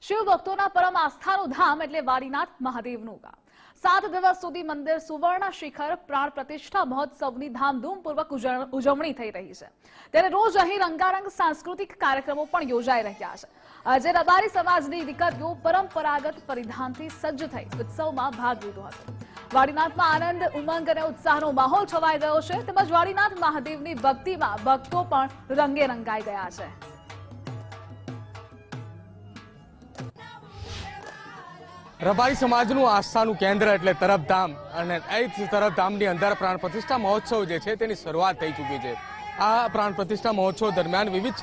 શિવ ભક્તોના પરમ આસ્થાનું ધામ એટલે વાડીનાથ મહાદેવનું ગામ. સાત દિવસ સુધી મંદિર સુવર્ણ શિખર પ્રાણ પ્રતિષ્ઠા મહોત્સવની ધામધૂમપૂર્વક ઉજવ- ઉજવણી થઈ રહી છે. ત્યારે રોજ અહીં રંગારંગ સાંસ્કૃતિક કાર્યક્રમો પણ યોજાઈ રહ્યા છે. આજે રબારી સમાજની દીકરીઓ પરંપરાગત પરિધાનથી સજ્જ થઈ ઉત્સવમાં ભાગ લીધો હતો. વાડીનાથમાં આનંદ, ઉમંગ અને ઉત્સાહનો માહોલ છવાઈ ગયો છે. તેમજ વાડીનાથ મહાદેવની ભક્તિમાં ભક્તો પણ રંગે રંગાઈ ગયા છે. રબારી સમાજનું આસ્થાનું કેન્દ્ર એટલે તરફધામ. અને એ તરફધામની અંદર પ્રાણ પ્રતિષ્ઠા મહોત્સવ જે છે તેની શરૂઆત થઈ ચૂકી છે. આ પ્રાણ પ્રતિષ્ઠા મહોત્સવ દરમિયાન વિવિધ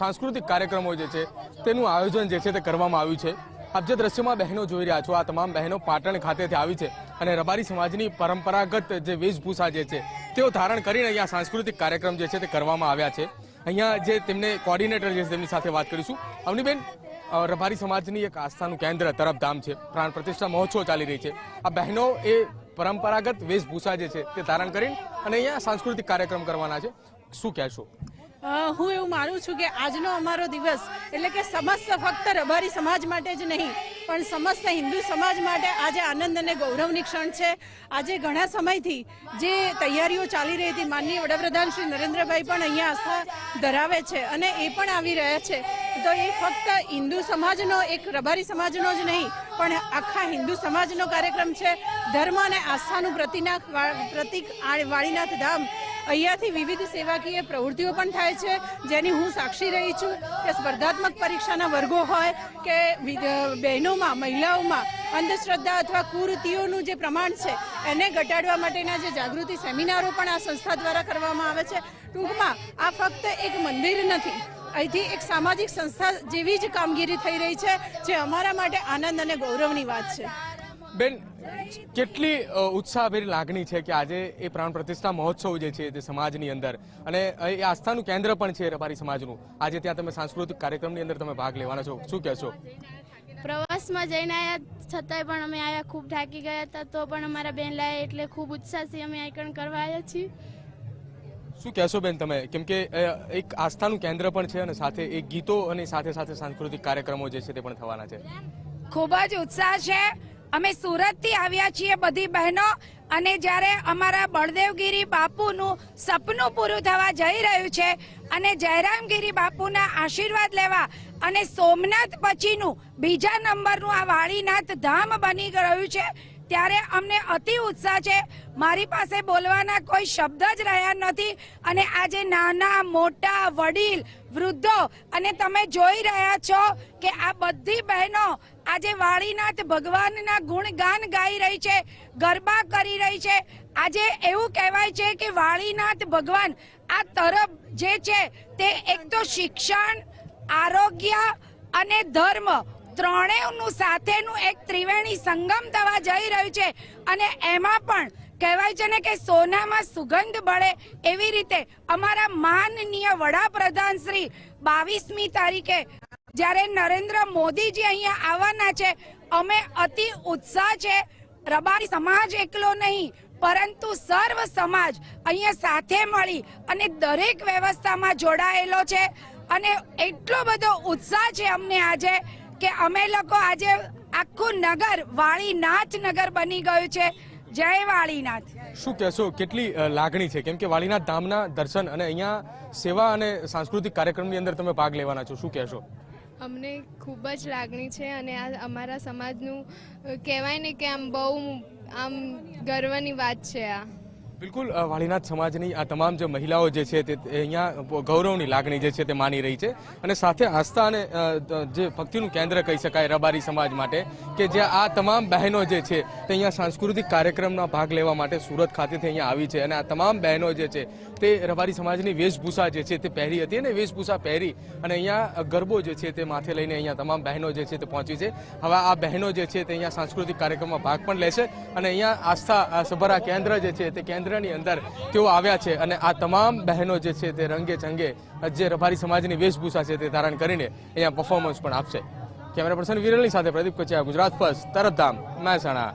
સાંસ્કૃતિક કાર્યક્રમો જે છે તેનું આયોજન જે છે તે કરવામાં આવ્યું છે. આપ જે દ્રશ્યમાં બહેનો જોઈ રહ્યા છો, આ તમામ બહેનો પાટણ ખાતેથી આવી છે અને રબારી સમાજની પરંપરાગત જે વેશભૂષા જે છે તેઓ ધારણ કરીને અહીંયા સાંસ્કૃતિક કાર્યક્રમ જે છે તે કરવામાં આવ્યા છે. અહીંયા જે તેમને કોર્ડિનેટર જે છે તેમની સાથે વાત કરીશું. અવનીબેન રબારી સમાજની એક આસ્થાનું કેન્દ્ર તરફધામ છે પ્રાણ પ્રતિષ્ઠા મહોત્સવ ચાલી રહી છે આ બહેનો એ પરંપરાગત વેશભૂષા જે છે તે ધારણ કરીને અને અહીંયા સાંસ્કૃતિક કાર્યક્રમ કરવાના છે। શું કહેશો? હું એવું માનું છું કે આજનો અમારો દિવસ એટલે કે સમસ્ત ફક્ત રબારી સમાજ માટે જ નહીં, પણ સમસ્ત હિન્દુ સમાજ માટે આજે આનંદ અને ગૌરવની ક્ષણ છે. આજે ઘણા સમયથી જે તૈયારીઓ ચાલી રહી હતી, માનનીય વડાપ્રધાન શ્રી નરેન્દ્રભાઈ પણ અહીંયા આસ્થા ધરાવે છે અને એ પણ આવી રહ્યા છે. તો એ ફક્ત હિન્દુ સમાજનો એક રબારી સમાજનો જ નહીં, પણ આખા હિન્દુ સમાજનો કાર્યક્રમ છે. ધર્મ અને આસ્થાનું પ્રતિનાક પ્રતિક વાળીનાથ ધામ. અહીંયાથી વિવિધ સેવાકીય પ્રવૃત્તિઓ પણ થાય છે, જેની હું સાક્ષી રહી છું કે સ્પર્ધાત્મક પરીક્ષાના વર્ગો હોય કે બહેનોમાં, મહિલાઓમાં અંધશ્રદ્ધા અથવા કુરીતિઓનું જે પ્રમાણ છે, એને ઘટાડવા માટેના જે જાગૃતિ સેમિનારો પણ આ સંસ્થા દ્વારા કરવામાં આવે છે. ટૂંકમાં, આ ફક્ત એક મંદિર નથી અહીંથી એક સામાજિક સંસ્થા જેવી જ કામગીરી થઈ રહી છે જે અમારા માટે આનંદ અને ગૌરવની વાત છે. બેન કેટલી ઉત્સાહભેર લાગણી છે કે આજે એ પ્રાણ પ્રતિષ્ઠા મહોત્સવ જે છે તે સમાજની અંદર અને એ આસ્થાનું કેન્દ્ર પણ છે રબારી સમાજનું. આજે ત્યાં તમે સાંસ્કૃતિક કાર્યક્રમની અંદર તમે ભાગ લેવાના છો. શું કહેશો? પ્રવાસમાં જઈને આવ્યા છતાંય પણ અમે આવ્યા ખૂબ થાકી ગયા હતા તો પણ અમારા બેન લાયા એટલે ખૂબ ઉત્સાહથી અમે આઈકણ કરવા આવ્યા છીએ. શું કહેશો બેન તમે? કેમ કે એક આસ્થાનું કેન્દ્ર પણ છે અને સાથે એક ગીતો અને સાથે સાથે સાંસ્કૃતિક કાર્યક્રમો જે છે તે પણ થવાના છે. ખૂબ જ ઉત્સાહ છે. અમે સુરતથી આવ્યા છીએ બધી બહેનો અને જ્યારે અમારા બળદેવગીરી બાપુનું સપનું પૂરું થવા જઈ રહ્યું છે અને જયરામગીરી બાપુના આશીર્વાદ લેવા અને સોમનાથ પછીનું બીજા નંબરનું આ વાળીનાથ ધામ બની રહ્યું છે ત્યારે અમને અતિ ઉત્સાહ છે. મારી પાસે બોલવાના કોઈ શબ્દ જ રહ્યા નથી અને આજે નાના, મોટા, વડીલ, વૃદ્ધો અને તમે જોઈ રહ્યા છો કે આ બધી બહેનો આજે વાળીનાથ ભગવાનના ગુણગાન ગાઈ રહી છે, ગરબા કરી રહી છે. આજે એવું કહેવાય છે કે વાળીનાથ ભગવાન આ તરફ જે છે તે એક તો શિક્ષણ, આરોગ્ય અને ધર્મ ત્રણેયનું સાથેનું એક ત્રિવેણી સંગમ થવા જઈ રહ્યું છે. અને એમાં પણ કહેવાય છે ને કે સોનામાં સુગંધ બળે એવી રીતે અમારા માનનીય વડાપ્રધાન શ્રી બાવીસમી તારીખે જ્યારે નરેન્દ્ર મોદીજી અહીંયા આવવાના છે, અમે અતિ ઉત્સાહ છે. રબારી સમાજ એકલો નહીં, પરંતુ સર્વ સમાજ અહીંયા સાથે મળી અને દરેક વ્યવસ્થામાં જોડાયેલો છે. અને એટલો બધો ઉત્સાહ છે અમને આજે કે અમે લોકો આજે આખું નગર વાળીનાથ નગર બની ગયું છે. જય વાળીનાથ. શું કહેશો કેટલી લાગણી છે? કેમ કે વાળીનાથ ધામના દર્શન અને અહીંયા સેવા અને સાંસ્કૃતિક કાર્યક્રમની અંદર તમે ભાગ લેવાના છો. શું કહેશો? અમને ખૂબ જ લાગણી છે અને આ અમારા સમાજનું કહેવાય ને કે આમ બહુ આમ ગર્વની વાત છે આ. બિલકુલ વાળીનાથ સમાજની આ તમામ જે મહિલાઓ જે છે તે અહીંયા ગૌરવની લાગણી જે છે તે માની રહી છે. અને સાથે આસ્થા અને જે ભક્તિનું કેન્દ્ર કહી શકાય રબારી સમાજ માટે, કે જે આ તમામ બહેનો જે છે તે અહીંયા સાંસ્કૃતિક કાર્યક્રમના ભાગ લેવા માટે સુરત ખાતેથી અહીંયા આવી છે. અને આ તમામ બહેનો જે છે તે રબારી સમાજની વેશભૂષા જે છે તે પહેરી હતી અને વેશભૂષા પહેરી અને અહીંયા ગરબો જે છે તે માથે લઈને અહીંયા તમામ બહેનો જે છે તે પહોંચી છે. હવે આ બહેનો જે છે તે અહીંયા સાંસ્કૃતિક કાર્યક્રમમાં ભાગ પણ લેશે અને અહીંયા આસ્થા સભરા કેન્દ્ર જે છે તે કેન્દ્રની અંદર તેઓ આવ્યા છે અને આ તમામ બહેનો જે છે તે રંગે ચંગે જે રબારી સમાજની વેશભૂષા છે તે ધારણ કરીને અહીંયા પરફોર્મન્સ પણ આપશે. કેમેરા પર્સન વિરલની સાથે પ્રદીપ કચિયા, ગુજરાત ફર્સ્ટ તરતધામ, મહેસાણા.